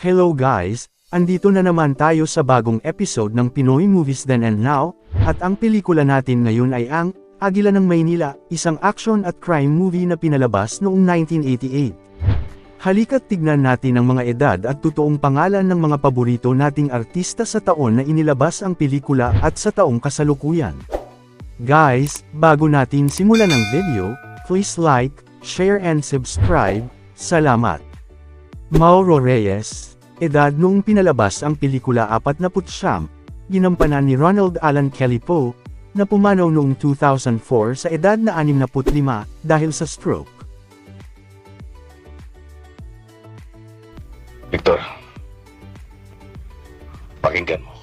Hello guys, andito na naman tayo sa bagong episode ng Pinoy Movies Then and Now, at ang pelikula natin ngayon ay ang Agila ng Maynila, isang action at crime movie na pinalabas noong 1988. Halika't tignan natin ang mga edad at totoong pangalan ng mga paborito nating artista sa taon na inilabas ang pelikula at sa taong kasalukuyan. Guys, bago natin simulan ang video, please like, share and subscribe. Salamat! Mauro Reyes, edad noong pinalabas ang pelikula 49, ginampanan ni Ronald Allen Kelly Poe, na pumanaw noong 2004 sa edad na 65 dahil sa stroke. Victor, pakinggan mo.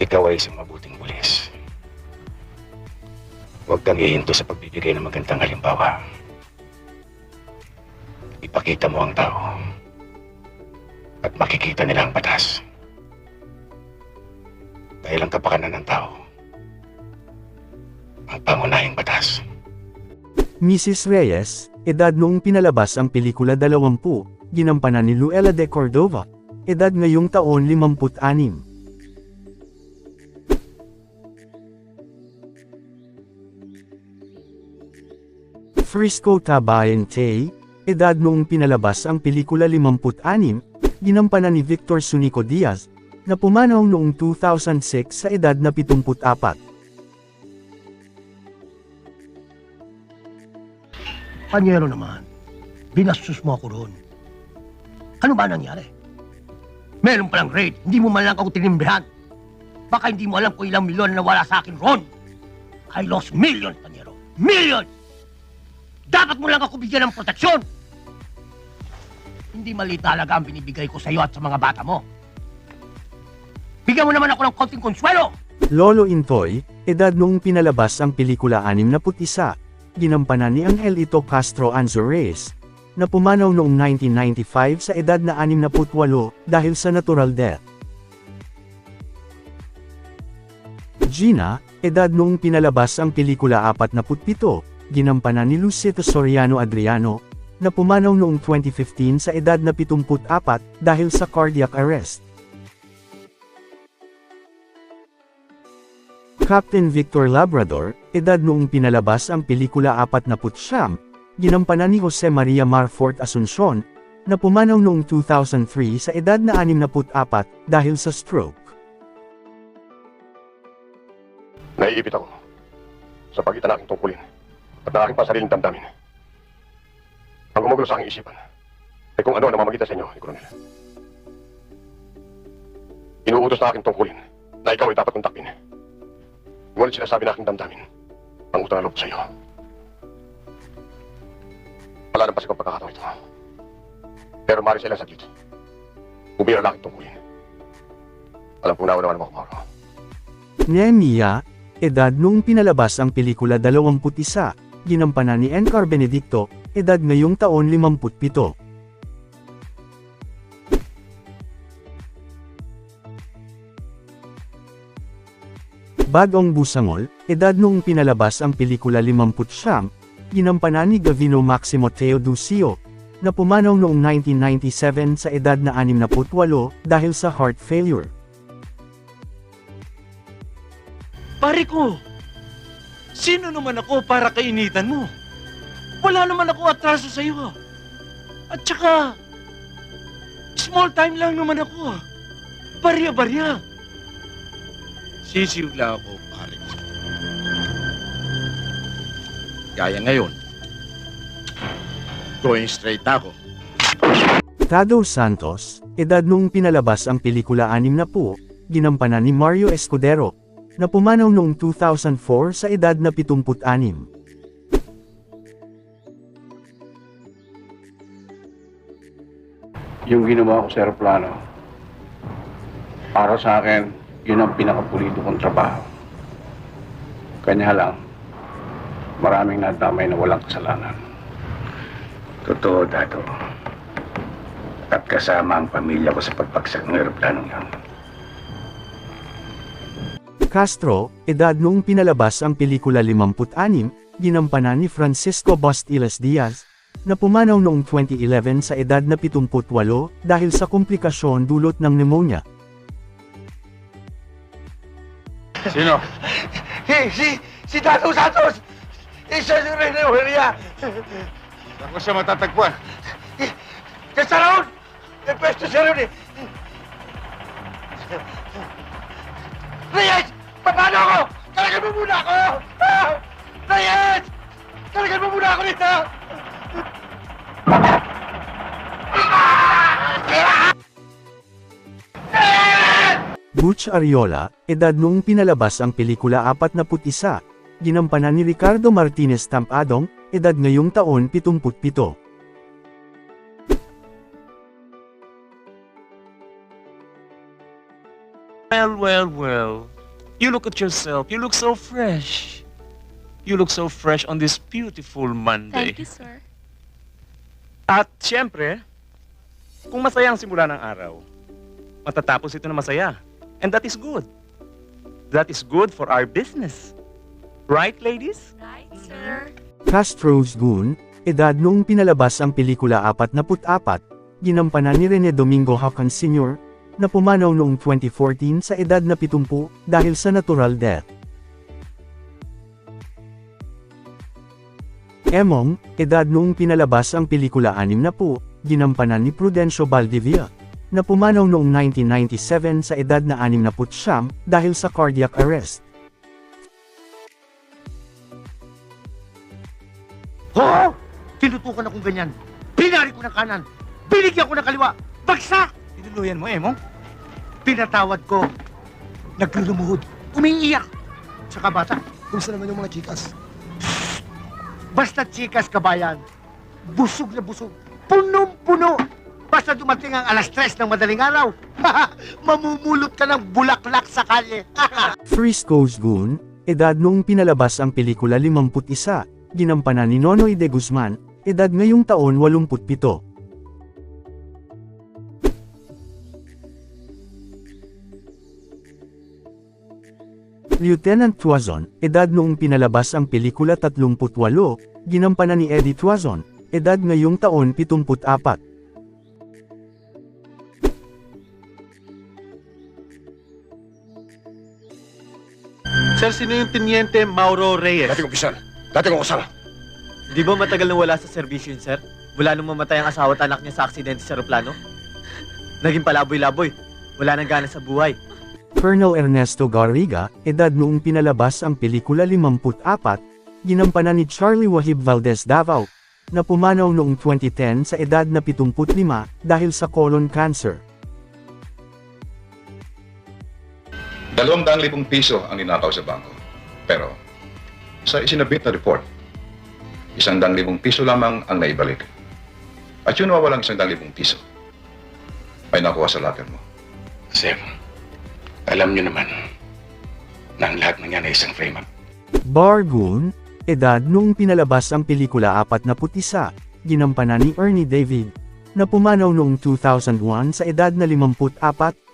Ikaw ay isang mabuting pulis. Huwag kang hihinto sa pagbibigay ng magandang halimbawa. Ipakita mo ang tao. At makikita nila ang batas. Dahil ang kapakanan ng tao, ang pangunahing batas. Mrs. Reyes, edad noong pinalabas ang pelikula 20, ginampanan ni Luella de Cordova, edad ngayong taon 56. Frisco Tabayan Tay, edad noong pinalabas ang pelikula 56, ginampanan ni Victor Sunico Diaz, na pumanaw noong 2006 sa edad na 74. Panyero naman, binastos mo ako roon. Ano ba nangyari? Meron palang raid, hindi mo man lang ako tinimbrihan. Baka hindi mo alam kung ilang milyon na wala sa akin roon. I lost millions, Panyero. Millions! Dapat mo lang ako bigyan ng proteksyon! Hindi mali talaga ang binibigay ko sa iyo at sa mga bata mo. Bigyan mo naman ako ng konting konsuelo! Lolo Intoy, edad noong pinalabas ang pelikula 61, ginampanan ni Angelito Castro Anzores, na pumanaw noong 1995 sa edad na 68 dahil sa natural death. Gina, edad noong pinalabas ang pelikula 47, ginampanan ni Lucito Soriano Adriano, na pumanaw noong 2015 sa edad na 74 dahil sa cardiac arrest. Captain Victor Labrador, edad noong pinalabas ang pelikula 49, ginampanan ni Jose Maria Marfort Asuncion, na pumanaw noong 2003 sa edad na 64 dahil sa stroke. Naiipit ako sa pagitan ng aking tungkulin at ng aking pasariling damdamin. Ang gumugulo sa aking isipan ay kung ano ang namamagitan sa inyo, ni Coronel. Inuutos na aking tungkulin na ikaw ay dapat kong takpin. Ngunit sinasabi na aking damdamin ang utang na loob ko sa iyo. Wala nang pasig ang pagkakataon ito. Pero mari sa ilang saglit. Umira na aking tungkulin. Alam kong nawa naman mo, Mauro. Nehemia, edad noong pinalabas ang pelikula 21, ginampanan ni Encar Benedicto, edad ngayong taon 57. Bagong Busangol, edad noong pinalabas ang pelikula 50 ginampanan ni Gavino Maximo Teodosio, na pumanaw noong 1997 sa edad na 68 dahil sa heart failure. Pare ko, sino naman ako para kainitan mo? Wala naman ako atraso sa iyo. ah. At saka, small time lang naman ako. ah. Barya-barya. Sisiw lang ako, pare. Kaya ngayon, going straight ako. Tado Santos, edad noong pinalabas ang pelikula 60, ginampanan ni Mario Escudero, na pumanaw noong 2004 sa edad na 76. Yung ginawa ko sa aeroplano, para sa akin, yun ang pinakapulito kong trabaho. Kanya lang, maraming nadamay na walang kasalanan. Totoo, Dato. At kasama ang pamilya ko sa pagpagsak ng aeroplanong yun. Castro, edad noong pinalabas ang pelikula 56, ginampanan ni Francisco Bastiles Diaz, na pumanaw noong 2011 sa edad na 78 dahil sa komplikasyon dulot ng pneumonia. Sino? Si, si, si Tato Santos! Isa si Rene Oheria! Saan ko siya matatagpuan? Kaya raon! May pwesto siya ron eh! Reyes! Paano ako? Talagan mo muna ako! Ah! Reyes! Talagan mo muna ako dito! Butch Ariola, edad noong pinalabas ang pelikula 41, ginampanan ni Ricardo Martinez Tampadong, edad ngayong taon 77. Well, well, well. You look at yourself. You look so fresh. You look so fresh on this beautiful Monday. Thank you, sir. At siyempre, kung masaya ang simula ng araw, matatapos ito na masaya. And that is good. That is good for our business. Right, ladies? Right, sir. Castro's Goon, edad noong pinalabas ang pelikula 44, ginampanan ni Rene Domingo Hacan Sr., na pumanaw noong 2014 sa edad na 70 dahil sa natural death. Emong, edad noong pinalabas ang pelikula 60, ginampanan ni Prudencio Valdivia, na pumanaw noong 1997 sa edad na 69 dahil sa cardiac arrest. Oo! Tinutukan akong ganyan. Pinari ko ng kanan. Binigyan ko ng kaliwa. Bagsak! Tinuluyan mo, Emong? Pinatawad ko. Naglulumuhod. Umiiyak. Tsaka bata. Kumusta naman yung mga chikas? Basta chikas kabayan. Busog na busog. Punong-puno. Basta dumating ang alas tres ng madaling araw. Mamumulot ka ng bulaklak sa kalye. Frisco's Goon, edad noong pinalabas ang pelikula 51, ginampanan ni Nonoy de Guzman, edad ngayong taon 87. Lieutenant Tuazon, edad noong pinalabas ang pelikula 38, ginampanan ni Eddie Tuazon, edad ngayong taon 74. Sir, sino yung Teniente Mauro Reyes? Dating opisyal. Dating kasama. Di ba matagal na wala sa serbisyo yun, sir? Mula nung mamatay ang asawa at anak niya sa aksidente sa aeroplano? Naging palaboy-laboy. Wala nang gana sa buhay. Colonel Ernesto Garriga, edad noong pinalabas ang pelikula 54, ginampanan ni Charlie Wahib Valdez Davao, na pumanaw noong 2010 sa edad na 75 dahil sa colon cancer. Dalawang daang libong piso ang ninakaw sa bangko. Pero, sa isinabit na report, isang daang libong piso lamang ang naibalik. At yun nawawalang isang daang libong piso ay nakuha sa locker mo. Sir, alam niyo naman na ang lahat ng yan ay isang frame-up. Bargoon, edad noong pinalabas ang pelikula 41, ginampanan ni Ernie David, na pumanaw noong 2001 sa edad na 54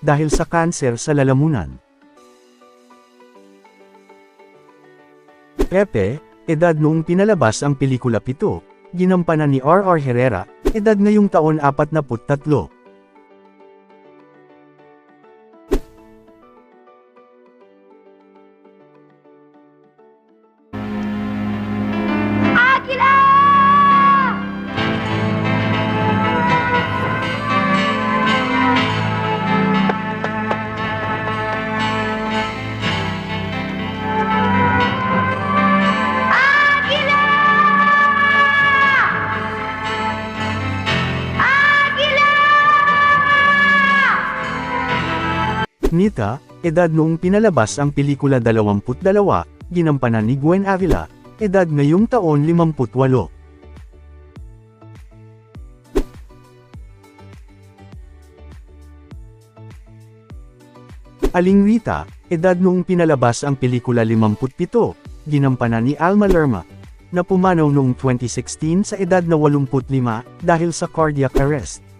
dahil sa kanser sa lalamunan. Pepe, edad noong pinalabas ang pelikula 7, ginampanan ni R.R. Herrera, edad ngayong taon 43. Nita, edad noong pinalabas ang pelikula 22, ginampanan ni Gwen Avila, edad ngayong taon 58. Aling Rita, edad noong pinalabas ang pelikula 57, ginampanan ni Alma Lerma, na pumanaw noong 2016 sa edad na 85 dahil sa cardiac arrest.